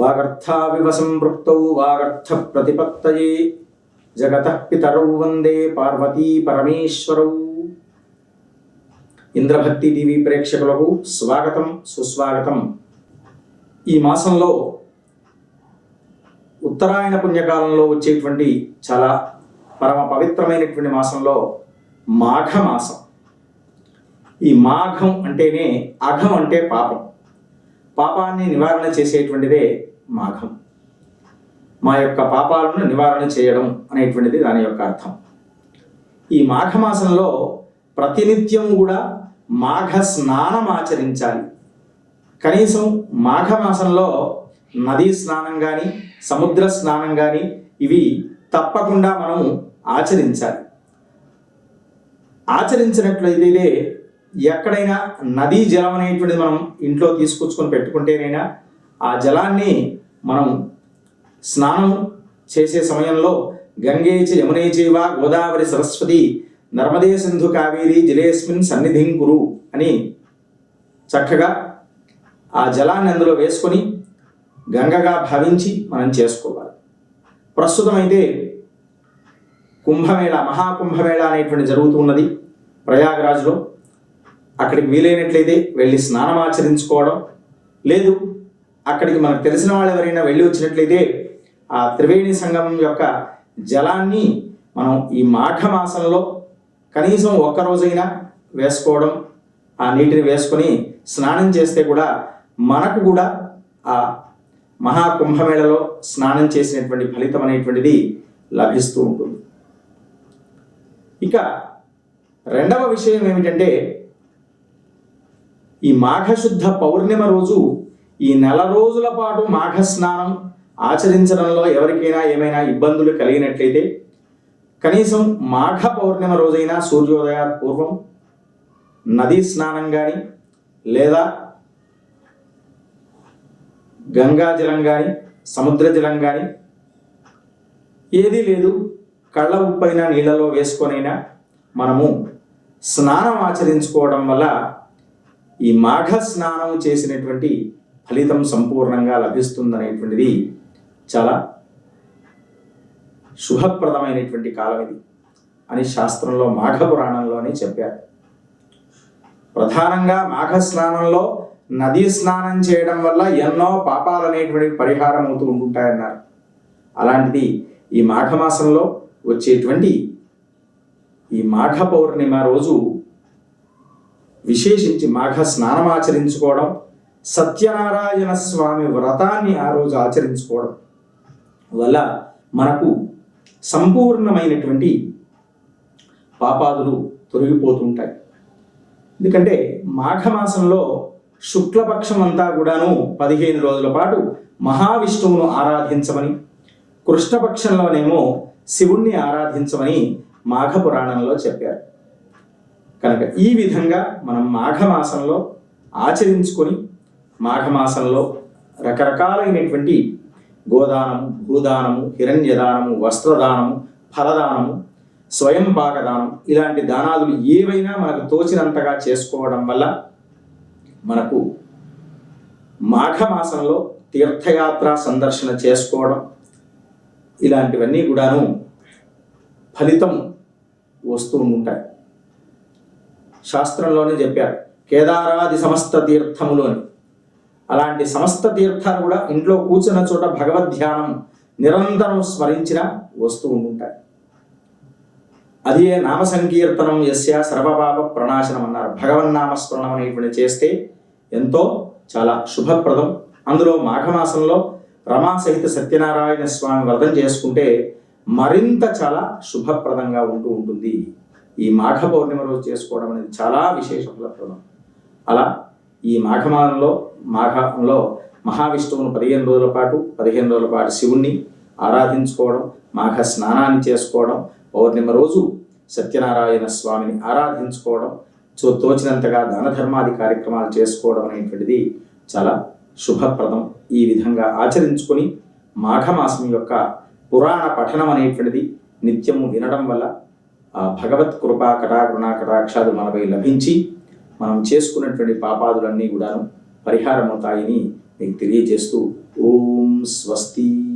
వాగర్థావివ సంపృక్తౌ వాగర్థ ప్రతిపత్తయే జగత పితరౌ వందే పార్వతీ పరమేశ్వరౌ ఇంద్రభక్తి టీవీ ప్రేక్షకులకు స్వాగతం సుస్వాగతం. ఈ మాసంలో ఉత్తరాయణ పుణ్యకాలంలో వచ్చేటువంటి చాలా పరమ పవిత్రమైనటువంటి మాసంలో మాఘ మాసం ఈ మాఘం అంటేనే అఘం అంటే పాపం. పాపాన్ని నివారణ చేసేటువంటిదే మాఘం. మా యొక్క పాపాలను నివారణ చేయడం అనేటువంటిది దాని యొక్క అర్థం. ఈ మాఘమాసంలో ప్రతినిత్యం కూడా మాఘ స్నానం ఆచరించాలి. కనీసం మాఘమాసంలో నదీ స్నానం కానీ సముద్ర స్నానం కానీ ఇవి తప్పకుండా మనం ఆచరించాలి. ఆచరించినట్లయితే ఎక్కడైనా నదీ జలం అనేటువంటిది మనం ఇంట్లో తీసుకొచ్చుకొని పెట్టుకుంటేనైనా ఆ జలాన్ని మనం స్నానం చేసే సమయంలో గంగేచి చ యమునే గోదావరి సరస్వతి నర్మదే సింధు కావేరి జలేస్మిన్ సన్నిధిం కురు అని చక్కగా ఆ జలాన్ని అందులో వేసుకొని గంగగా భావించి మనం చేసుకోవాలి. ప్రస్తుతం అయితే కుంభమేళ మహాకుంభమేళ అనేటువంటి జరుగుతూ ఉన్నది ప్రయాగరాజ్లో. అక్కడికి వీలైనట్లయితే వెళ్ళి స్నానం ఆచరించుకోవడం. లేదు అక్కడికి మనకు తెలిసిన వాళ్ళు ఎవరైనా వెళ్ళి వచ్చినట్లయితే ఆ త్రివేణి సంగమం యొక్క జలాన్ని మనం ఈ మాఘమాసంలో కనీసం ఒక్కరోజైనా వేసుకోవడం ఆ నీటిని వేసుకొని స్నానం చేస్తే కూడా మనకు కూడా ఆ మహాకుంభమేళలో స్నానం చేసినటువంటి ఫలితం అనేటువంటిది లభిస్తూ ఉంటుంది. ఇక రెండవ విషయం ఏమిటంటే ఈ మాఘశుద్ధ పౌర్ణిమ రోజు ఈ నెల రోజుల పాటు మాఘ స్నానం ఆచరించడంలో ఎవరికైనా ఏమైనా ఇబ్బందులు కలిగినట్లయితే కనీసం మాఘ పౌర్ణిమ రోజైనా సూర్యోదయ పూర్వం నదీ స్నానం కానీ లేదా గంగా జలం కానీ సముద్ర జలం కానీ ఏదీ లేదు. కళ్ళ ఉప్పైన నీళ్ళలో వేసుకొనైనా మనము స్నానం ఆచరించుకోవడం వల్ల ఈ మాఘ స్నానం చేసినటువంటి ఫలితం సంపూర్ణంగా లభిస్తుందనేటువంటిది చాలా శుభప్రదమైనటువంటి కాలం ఇది అని శాస్త్రంలో మాఘ పురాణంలోనే చెప్పారు. ప్రధానంగా మాఘ స్నానంలో నదీ స్నానం చేయడం వల్ల ఎన్నో పాపాలు అనేటువంటి పరిహారం అవుతూ ఉంటుంటాయన్నారు. అలాంటిది ఈ మాఘమాసంలో వచ్చేటువంటి ఈ మాఘ పౌర్ణిమ రోజు విశేషించి మాఘ స్నానం ఆచరించుకోవడం సత్యనారాయణ స్వామి వ్రతాన్ని ఆ రోజు ఆచరించుకోవడం వల్ల మనకు సంపూర్ణమైనటువంటి పాపాదులు తొలగిపోతుంటాయి. ఎందుకంటే మాఘమాసంలో శుక్లపక్షం అంతా కూడాను పదిహేను రోజుల పాటు మహావిష్ణువును ఆరాధించమని కృష్ణపక్షంలోనేమో శివుణ్ణి ఆరాధించమని మాఘ పురాణంలో చెప్పారు. కనుక ఈ విధంగా మనం మాఘమాసంలో ఆచరించుకొని మాఘమాసంలో రకరకాలైనటువంటి గోదానము భూదానము హిరణ్యదానము వస్త్రదానము ఫలదానము స్వయం పాకదానం ఇలాంటి దానాలు ఏవైనా మనకు తోచినంతగా చేసుకోవడం వల్ల మనకు మాఘమాసంలో తీర్థయాత్ర సందర్శన చేసుకోవడం ఇలాంటివన్నీ కూడాను ఫలితం వస్తూ ఉంటాయి. శాస్త్రంలోనే చెప్పారు. కేదారాది సమస్త తీర్థములు అని. అలాంటి సమస్త తీర్థాలు కూడా ఇంట్లో కూర్చున్న చోట భగవద్ ధ్యానం నిరంతరం స్మరించిన వస్తూ ఉంటాయి. అదే నామ సంకీర్తనం యస్య సర్వపాప ప్రణాశనం అన్నారు. భగవన్నామ స్మరణం అనేటువంటి చేస్తే ఎంతో చాలా శుభప్రదం. అందులో మాఘమాసంలో రమా సహిత సత్యనారాయణ స్వామి వ్రతం చేసుకుంటే మరింత చాలా శుభప్రదంగా ఉంటూ ఉంటుంది. ఈ మాఘ పౌర్ణిమ రోజు చేసుకోవడం అనేది చాలా విశేష ఫలప్రదం. అలా ఈ మాఘమానంలో మాఘంలో మహావిష్ణువును పదిహేను రోజుల పాటు పదిహేను రోజుల పాటు శివుణ్ణి ఆరాధించుకోవడం మాఘ స్నానాన్ని చేసుకోవడం పౌర్ణిమ రోజు సత్యనారాయణ స్వామిని ఆరాధించుకోవడం సో తోచినంతగా దాన ధర్మాది కార్యక్రమాలు చేసుకోవడం అనేటువంటిది చాలా శుభప్రదం. ఈ విధంగా ఆచరించుకొని మాఘమాసం యొక్క పురాణ పఠనం అనేటువంటిది నిత్యము వినడం వల్ల భగవత్ కృపా కటాకృణ కటాక్షాలు మనపై లభించి మనం చేసుకున్నటువంటి పాపాదులన్నీ కూడాను పరిహారమవుతాయని మీకు తెలియజేస్తూ ఓం స్వస్తి.